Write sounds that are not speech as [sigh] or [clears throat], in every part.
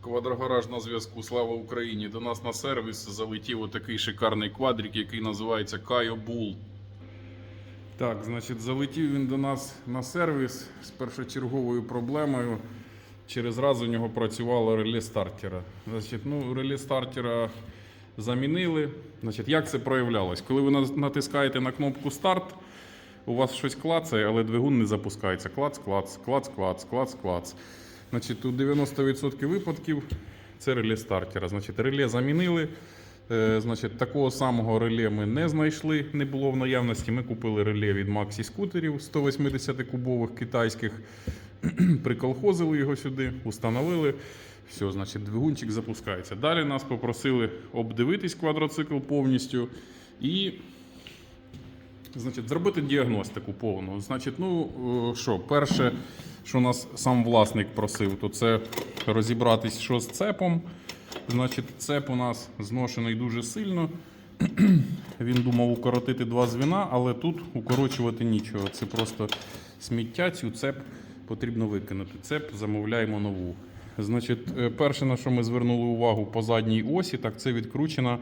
Квадрогараж на зв'язку. Слава Україні! До нас на сервіс залетів отакий шикарний квадрик, який називається Кайо Bull. Так, значить, залетів він до нас на сервіс з першочерговою проблемою. Через раз у нього працювало реле стартера. Значить, ну, реле стартера замінили. Значить, як це проявлялось? Коли ви натискаєте на кнопку старт, у вас щось клацає, але двигун не запускається. Клац, клац, клац, клац, клац, клац. Значить, у 90% випадків це реле стартера. Значить, реле замінили. Е, Значить, такого самого реле ми не знайшли, не було в наявності. Ми купили реле від Maxi скутерів 180-кубових китайських. [clears throat] Приколхозили його сюди, установили. Все, значить, двигунчик запускається. Далі нас попросили обдивитись квадроцикл повністю і Значить, зробити діагностику повну. Значить, ну е, що, перше, що нас сам власник просив, то це розібратись, що з цепом. Значить, цеп у нас зношений дуже сильно. [clears throat] Він думав укоротити два звіна, але тут укорочувати нічого. Це просто сміття, цю цеп потрібно викинути. Цеп замовляємо нову. Значить, е, перше, на що ми звернули увагу по задній осі, так це відкручена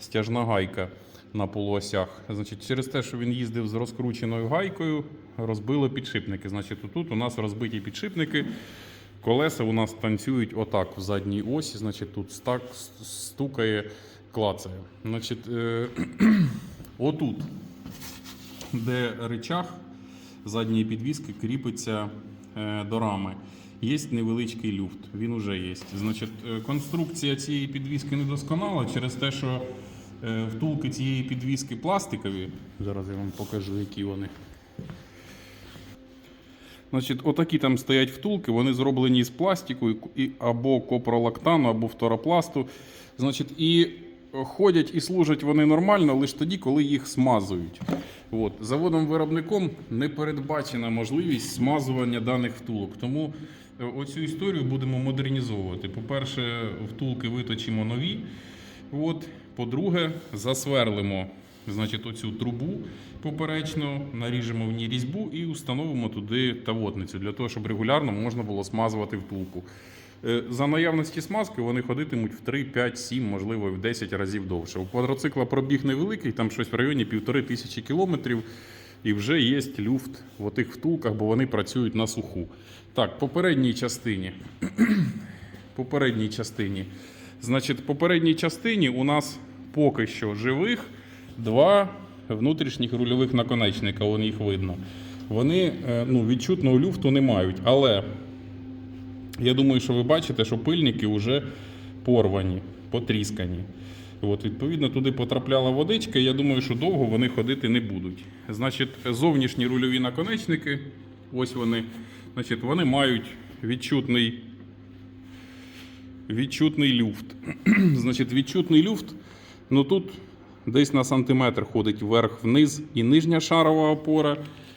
стяжна гайка на полуосях. Значить, через те, що він їздив з розкрученою гайкою, розбило підшипники. Значить, тут у нас розбиті підшипники. Колеса у нас танцюють отак в задній осі, значить, тут стак стукає, клацає. Значить, е- [clears throat] отут, де речах задньої підвіски кріпиться е, до рами. Є невеличкий люфт, він вже є. Значить, е, конструкція цієї підвіски недосконала через те, що втулки цієї підвіски пластикові. Зараз я вам покажу, які вони. Значить, отакі там стоять втулки, вони зроблені з пластику і, або копролактану, або фторопласту. Значить, і ходять і служать вони нормально лише тоді, коли їх смазують. От. Заводом-виробником не передбачена можливість смазування даних втулок. Тому е, оцю історію будемо модернізовувати. По-перше, втулки виточимо нові. От. По-друге, засверлимо значить, оцю трубу поперечно, наріжемо в ній різьбу і установимо туди тавотницю, для того, щоб регулярно можна було смазувати втулку. Е, За наявності смазки вони ходитимуть в 3, 5, 7, можливо, в 10 разів довше. У квадроцикла пробіг невеликий, там щось в районі півтори тисячі кілометрів, і вже є люфт в отих втулках, бо вони працюють на суху. Так, попередній частині. [clears throat] попередній частині. Значить, попередній частині у нас поки що живих два внутрішніх рульових наконечника, вон їх видно. Вони е, ну, відчутного люфту не мають. Але я думаю, що ви бачите, що пильники вже порвані, потріскані. От, відповідно, туди потрапляла водичка, і я думаю, що довго вони ходити не будуть. Значить, зовнішні рульові наконечники, ось вони, значить, вони мають відчутний відчутний люфт. [clears throat] Значить, відчутний люфт, ну тут десь на сантиметр ходить вверх-вниз і нижня шарова опора,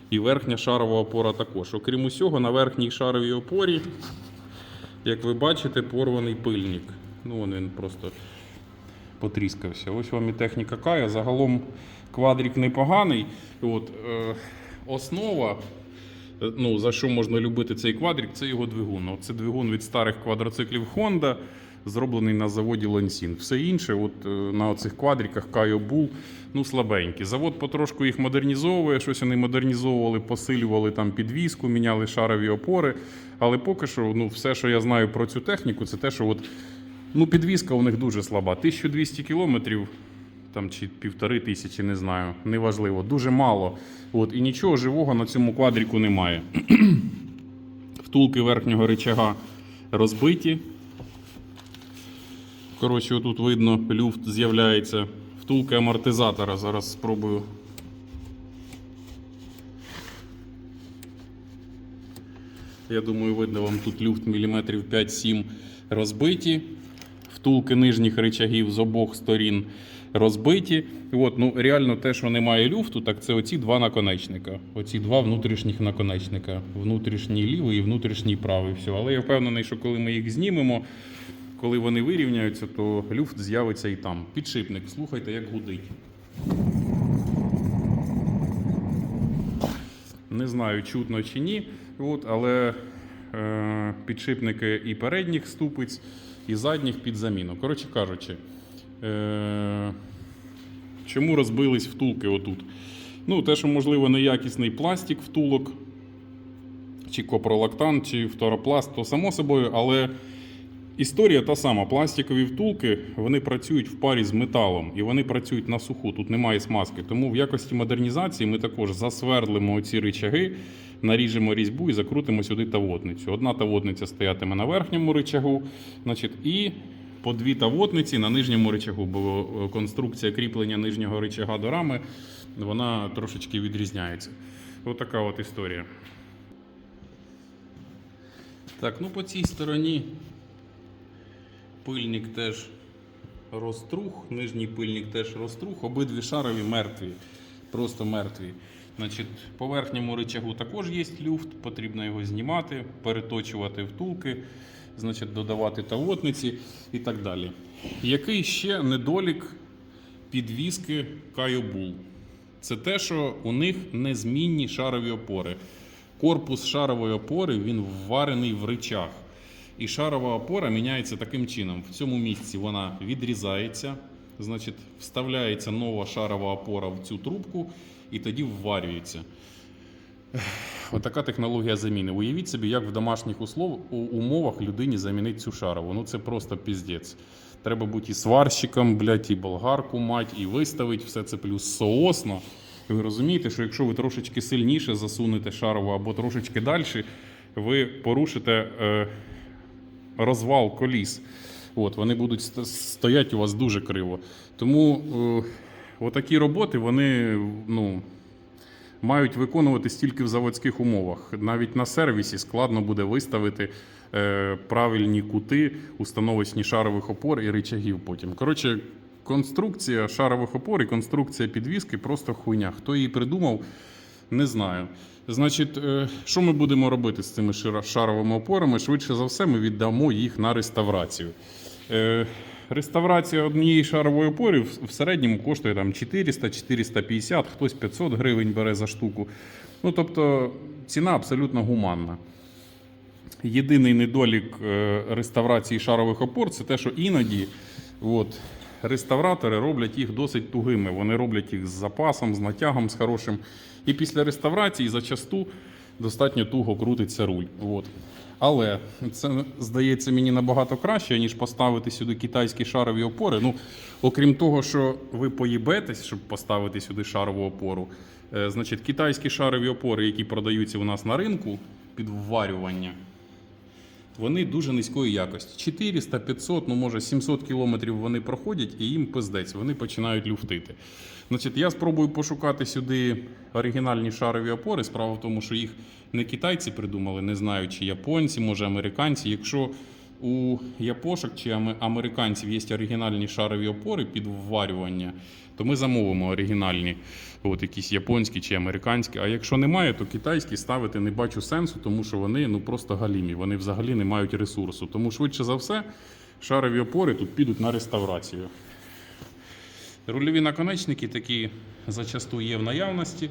і верхня шарова опора також. Окрім усього, на верхній шаровій опорі, як ви бачите, порваний пильник. Ну, вон він просто потріскався. Ось вам і техніка Кая. Загалом квадрик непоганий. От, е, основа Е, ну, за що можна любити цей квадрик, це його двигун. Це двигун від старих квадроциклів Honda, зроблений на заводі Лансін. Все інше, от е, на оцих квадриках Кайо Bull, ну слабенькі. Завод потрошку їх модернізовує, щось вони модернізовували, посилювали там підвіску, міняли шарові опори. Але поки що, ну, все, що я знаю про цю техніку, це те, що от, ну, підвіска у них дуже слаба. 1200 кілометрів там чи півтори тисячі, не знаю, неважливо, дуже мало. От, і нічого живого на цьому квадріку немає. [clears throat] Втулки верхнього рычага розбиті. Коротше, отут видно, люфт з'являється. Втулки амортизатора. Зараз спробую. Я думаю, видно вам тут люфт міліметрів 5-7 розбиті. Втулки нижніх рычагів з обох сторін розбиті. От, ну, реально те, що немає люфту, так це оці два наконечника. Оці два внутрішніх наконечника. Внутрішній лівий і внутрішній правий. Все. Але я впевнений, що коли ми їх знімемо, коли вони вирівняються, то люфт з'явиться і там. Підшипник, слухайте, як гудить. Не знаю, чутно чи ні, от, але е, підшипники і передніх ступиць, і задніх під заміну. Коротше кажучи, е- чому розбились втулки отут? Ну, те, що, можливо, неякісний пластик втулок, чи копролактан, чи фторопласт, то само собою, але історія та сама. Пластикові втулки вони працюють в парі з металом і вони працюють на суху. Тут немає смазки. Тому в якості модернізації ми також засвердлимо ці ричаги, наріжемо різьбу і закрутимо сюди тавотницю. Одна тавотниця стоятиме на верхньому ричагу, значить, і по дві тавотниці на нижньому ричагу, бо е, конструкція кріплення нижнього ричага до рами вона трошечки відрізняється. Отака от історія. Так, ну по цій стороні пильник теж розтрух, нижній пильник теж розтрух, обидві шарові мертві, просто мертві. Значить, по верхньому ричагу також є люфт, потрібно його знімати, переточувати втулки, значить, додавати тавотниці і так далі. Який ще недолік підвіски Кайобул? Це те, що у них незмінні шарові опори. Корпус шарової опори він вварений в ричаг. І шарова опора міняється таким чином. В цьому місці вона відрізається, значить, вставляється нова шарова опора в цю трубку і тоді вварюється. Отака технологія заміни. Уявіть собі, як в домашніх услов, у- умовах людині замінити цю шарову. Ну це просто піздець. Треба бути і сварщиком, блядь, і болгарку мать, і виставити все це плюс соосно. Ви розумієте, що якщо ви трошечки сильніше засунете шарову або трошечки далі, ви порушите е, розвал коліс. От, вони будуть ст- стояти у вас дуже криво. Тому е, отакі роботи вони ну, мають виконуватись тільки в заводських умовах. Навіть на сервісі складно буде виставити е, правильні кути, установочні шарових опор і рычагів потім. Коротше, конструкція шарових опор і конструкція підвіски просто хуйня. Хто її придумав, не знаю. Значить, е, що ми будемо робити з цими шаровими опорами? Швидше за все, ми віддамо їх на реставрацію. Е, Реставрація однієї шарової опори в середньому коштує там 400-450, хтось 500 гривень бере за штуку. Ну, тобто ціна абсолютно гуманна. Єдиний недолік е, реставрації шарових опор це те, що іноді от, реставратори роблять їх досить тугими. Вони роблять їх з запасом, з натягом, з хорошим. І після реставрації зачасту достатньо туго крутиться руль. От. Але це здається мені набагато краще, ніж поставити сюди китайські шарові опори. Ну, окрім того, що ви поїбетесь, щоб поставити сюди шарову опору. Е, значить, китайські шарові опори, які продаються у нас на ринку під вварювання, вони дуже низької якості. 400, 500, ну може 700 кілометрів вони проходять і їм пиздець, вони починають люфтити. Значить, я спробую пошукати сюди оригінальні шарові опори. Справа в тому, що їх не китайці придумали, не знаю, чи японці, може американці. Якщо у япошок чи американців є оригінальні шарові опори під вварювання, то ми замовимо оригінальні, от якісь японські чи американські. А якщо немає, то китайські ставити не бачу сенсу, тому що вони ну просто галімі, вони взагалі не мають ресурсу. Тому швидше за все, шарові опори тут підуть на реставрацію. Рульові наконечники такі зачасту є в наявності.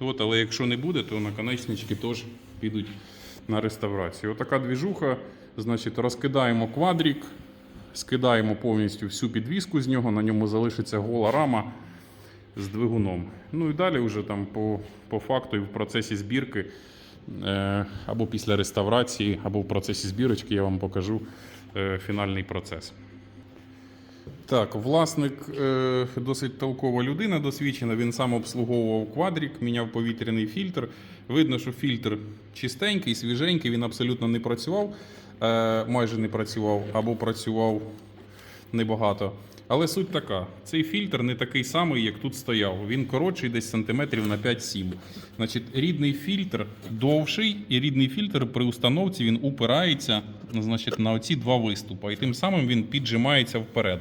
От, але якщо не буде, то наконечнички теж підуть на реставрацію. Отака двіжуха. Значить, розкидаємо квадрік, скидаємо повністю всю підвіску з нього, на ньому залишиться гола рама з двигуном. Ну і далі вже там по, по факту і в процесі збірки е, або після реставрації, або в процесі збірочки я вам покажу е, фінальний процес. Так, власник е, досить толкова людина, досвідчена. Він сам обслуговував квадрік, міняв повітряний фільтр. Видно, що фільтр чистенький, свіженький, він абсолютно не працював, е, майже не працював або працював небагато. Але суть така: цей фільтр не такий самий, як тут стояв. Він коротший десь сантиметрів на 5-7. Значить, рідний фільтр довший, і рідний фільтр при установці він упирається значить, на оці два виступи. І тим самим він піджимається вперед.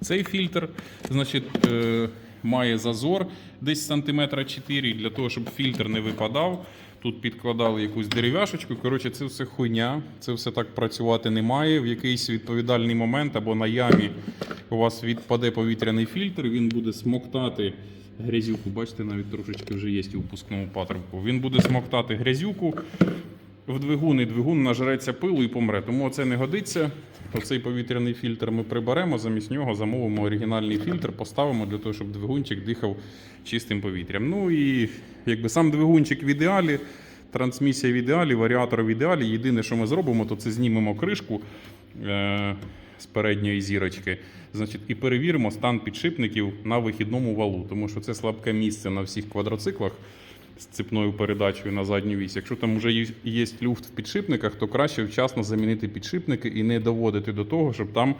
Цей фільтр, значить, е, має зазор десь сантиметра 4 для того, щоб фільтр не випадав. Тут підкладали якусь дерев'яшечку. Коротше, це все хуйня. Це все так працювати не має. В якийсь відповідальний момент або на ямі у вас відпаде повітряний фільтр, він буде смоктати грязюку. Бачите, навіть трошечки вже є у впускному патрубку. Він буде смоктати грязюку. В двигун, і двигун нажереться пилу і помре. Тому оце не годиться. Оцей повітряний фільтр ми приберемо, замість нього замовимо оригінальний фільтр, поставимо для того, щоб двигунчик дихав чистим повітрям. Ну і якби сам двигунчик в ідеалі, трансмісія в ідеалі, варіатор в ідеалі. Єдине, що ми зробимо, то це знімемо кришку е- з передньої зірочки. Значить, і перевіримо стан підшипників на вихідному валу, тому що це слабке місце на всіх квадроциклах з цепною передачею на задню вісь. Якщо там вже є- люфт в підшипниках, то краще вчасно замінити підшипники і не доводити до того, щоб там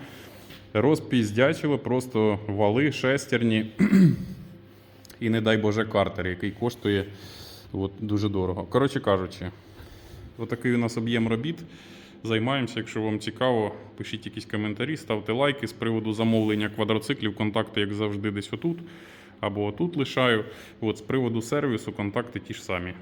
розпіздячило просто вали, шестерні і, не дай Боже, картер, який коштує от, дуже дорого. Коротше кажучи, отакий у нас об'єм робіт. Займаємося. Якщо вам цікаво, пишіть якісь коментарі, ставте лайки з приводу замовлення квадроциклів. Контакти, як завжди, десь отут або тут лишаю. От, з приводу сервісу, контакти ті ж самі.